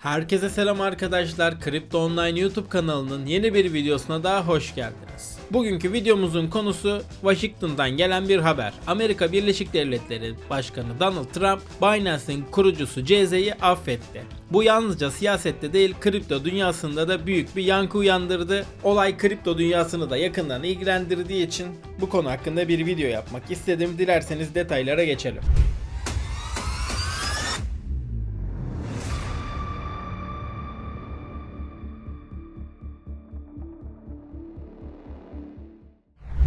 Herkese selam arkadaşlar. Kripto Online YouTube kanalının yeni bir videosuna daha hoş geldiniz. Bugünkü videomuzun konusu Washington'dan gelen bir haber. Amerika Birleşik Devletleri Başkanı Donald Trump, Binance'in kurucusu CZ'yi affetti. Bu yalnızca siyasette değil kripto dünyasında da büyük bir yankı uyandırdı. Olay kripto dünyasını da yakından ilgilendirdiği için bu konu hakkında bir video yapmak istedim. Dilerseniz detaylara geçelim.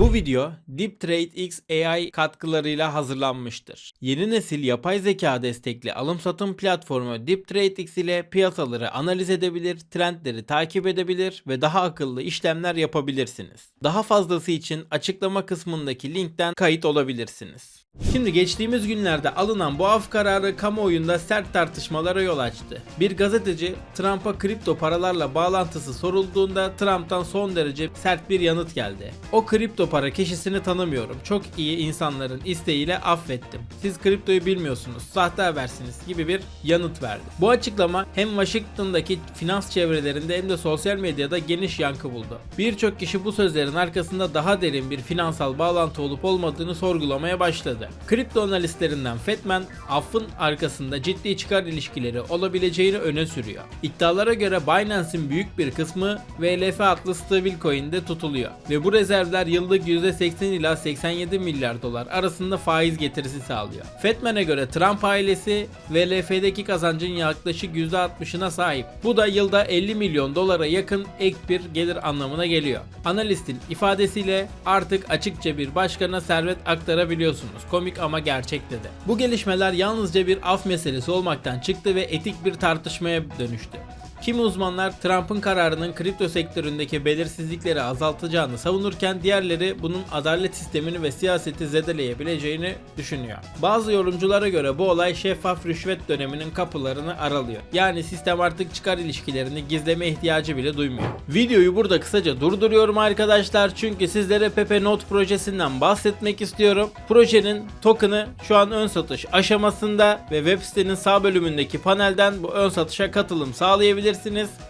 Bu video DeepTradeX AI katkılarıyla hazırlanmıştır. Yeni nesil yapay zeka destekli alım satım platformu DeepTradeX ile piyasaları analiz edebilir, trendleri takip edebilir ve daha akıllı işlemler yapabilirsiniz. Daha fazlası için açıklama kısmındaki linkten kayıt olabilirsiniz. Şimdi geçtiğimiz günlerde alınan bu af kararı kamuoyunda sert tartışmalara yol açtı. Bir gazeteci Trump'a kripto paralarla bağlantısı sorulduğunda Trump'tan son derece sert bir yanıt geldi. O kripto para kişisini tanımıyorum. Çok iyi insanların isteğiyle affettim. Siz kriptoyu bilmiyorsunuz. Sahte habersiniz gibi bir yanıt verdi. Bu açıklama hem Washington'daki finans çevrelerinde hem de sosyal medyada geniş yankı buldu. Birçok kişi bu sözlerin arkasında daha derin bir finansal bağlantı olup olmadığını sorgulamaya başladı. Kripto analistlerinden Fetman, affın arkasında ciddi çıkar ilişkileri olabileceğini öne sürüyor. İddialara göre Binance'in büyük bir kısmı VLF adlı stablecoin'de tutuluyor ve bu rezervler yıllık %80 ila 87 milyar dolar arasında faiz getirisi sağlıyor. Fetman'a göre Trump ailesi VLF'deki kazancın yaklaşık %60'ına sahip. Bu da yılda 50 milyon dolara yakın ek bir gelir anlamına geliyor. Analistin ifadesiyle artık açıkça bir başkana servet aktarabiliyorsunuz. Komik ama gerçek dedi. Bu gelişmeler yalnızca bir af meselesi olmaktan çıktı ve etik bir tartışmaya dönüştü. Kimi uzmanlar Trump'ın kararının kripto sektöründeki belirsizlikleri azaltacağını savunurken diğerleri bunun adalet sistemini ve siyaseti zedeleyebileceğini düşünüyor. Bazı yorumculara göre bu olay şeffaf rüşvet döneminin kapılarını aralıyor. Yani sistem artık çıkar ilişkilerini gizleme ihtiyacı bile duymuyor. Videoyu burada kısaca durduruyorum arkadaşlar çünkü sizlere Pepe Note projesinden bahsetmek istiyorum. Projenin token'ı şu an ön satış aşamasında ve web sitenin sağ bölümündeki panelden bu ön satışa katılım sağlayabilirsiniz.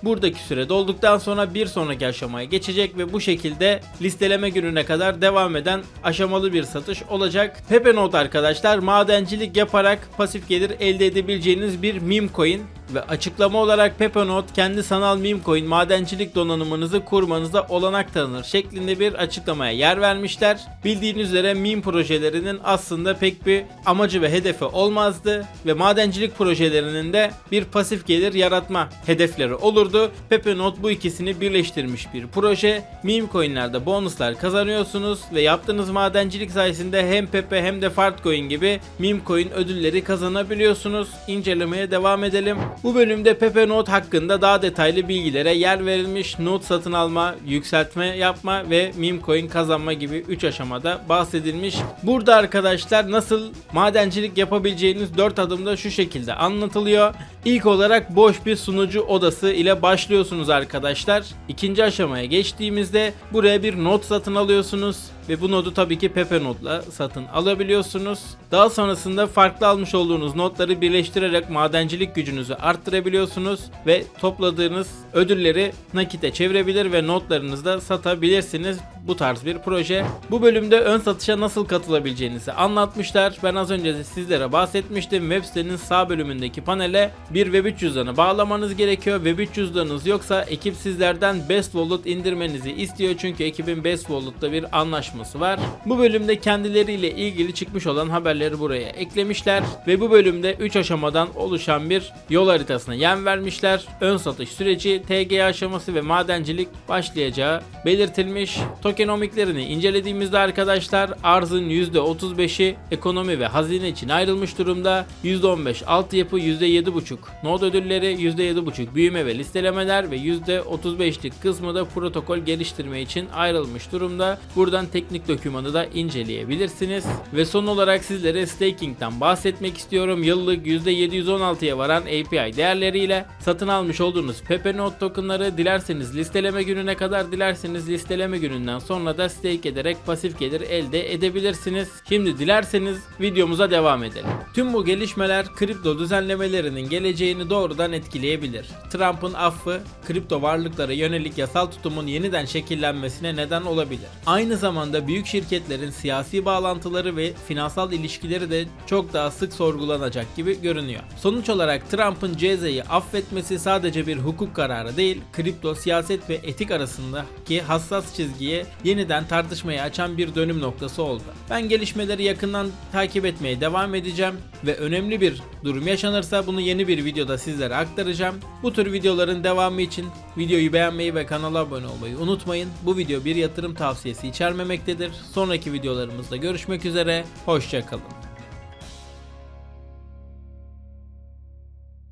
Buradaki süre dolduktan sonra bir sonraki aşamaya geçecek ve bu şekilde listeleme gününe kadar devam eden aşamalı bir satış olacak. Pepe Note arkadaşlar madencilik yaparak pasif gelir elde edebileceğiniz bir meme coin ve açıklama olarak Peppernote kendi sanal meme coin madencilik donanımınızı kurmanıza olanak tanır şeklinde bir açıklamaya yer vermişler. Bildiğiniz üzere meme projelerinin aslında pek bir amacı ve hedefi olmazdı ve madencilik projelerinin de bir pasif gelir yaratma hedefleri olurdu. Peppernote bu ikisini birleştirmiş bir proje. Meme coinlerde bonuslar kazanıyorsunuz ve yaptığınız madencilik sayesinde hem Pepe hem de Fartcoin gibi meme coin ödülleri kazanabiliyorsunuz. İncelemeye devam edelim. Bu bölümde Pepe Note hakkında daha detaylı bilgilere yer verilmiş. Note satın alma, yükseltme yapma ve meme coin kazanma gibi 3 aşamada bahsedilmiş. Burada arkadaşlar nasıl madencilik yapabileceğiniz 4 adımda şu şekilde anlatılıyor. İlk olarak boş bir sunucu odası ile başlıyorsunuz arkadaşlar. İkinci aşamaya geçtiğimizde buraya bir not satın alıyorsunuz ve bu nodu tabii ki Pepe Note'la satın alabiliyorsunuz. Daha sonrasında farklı almış olduğunuz notları birleştirerek madencilik gücünüzü arttırabiliyorsunuz ve topladığınız ödülleri nakite çevirebilir ve notlarınızda satabilirsiniz. Bu tarz bir proje. Bu bölümde ön satışa nasıl katılabileceğinizi anlatmışlar. Ben az önce sizlere bahsetmiştim. Web sitenin sağ bölümündeki panele bir Web3 cüzdanı bağlamanız gerekiyor. Web3 cüzdanınız yoksa ekip sizlerden Best Wallet indirmenizi istiyor. Çünkü ekibin Best Wallet'ta bir anlaşması var. Bu bölümde kendileriyle ilgili çıkmış olan haberleri buraya eklemişler ve bu bölümde 3 aşamadan oluşan bir yol haritasına yem vermişler. Ön satış süreci, TG aşaması ve madencilik başlayacağı belirtilmiş. Tokenomiklerini incelediğimizde arkadaşlar arzın %35'i ekonomi ve hazine için ayrılmış durumda. %15 altyapı, %7.5 node ödülleri, %7.5 büyüme ve listelemeler ve %35'lik kısmı da protokol geliştirme için ayrılmış durumda. Buradan teknik dokümanı da inceleyebilirsiniz. Ve son olarak sizlere staking'den bahsetmek istiyorum. Yıllık %716'ya varan API değerleriyle satın almış olduğunuz Pepe Note tokenları dilerseniz listeleme gününe kadar dilerseniz listeleme gününden Sonra da stake ederek pasif gelir elde edebilirsiniz. Şimdi dilerseniz videomuza devam edelim. Tüm bu gelişmeler kripto düzenlemelerinin geleceğini doğrudan etkileyebilir. Trump'ın affı kripto varlıklara yönelik yasal tutumun yeniden şekillenmesine neden olabilir. Aynı zamanda büyük şirketlerin siyasi bağlantıları ve finansal ilişkileri de çok daha sık sorgulanacak gibi görünüyor. Sonuç olarak Trump'ın CZ'yi affetmesi sadece bir hukuk kararı değil, kripto, siyaset ve etik arasındaki hassas çizgiye yeniden tartışmayı açan bir dönüm noktası oldu. Ben gelişmeleri yakından takip etmeye devam edeceğim ve önemli bir durum yaşanırsa bunu yeni bir videoda sizlere aktaracağım. Bu tür videoların devamı için videoyu beğenmeyi ve kanala abone olmayı unutmayın. Bu video bir yatırım tavsiyesi içermemektedir. Sonraki videolarımızda görüşmek üzere, hoşçakalın.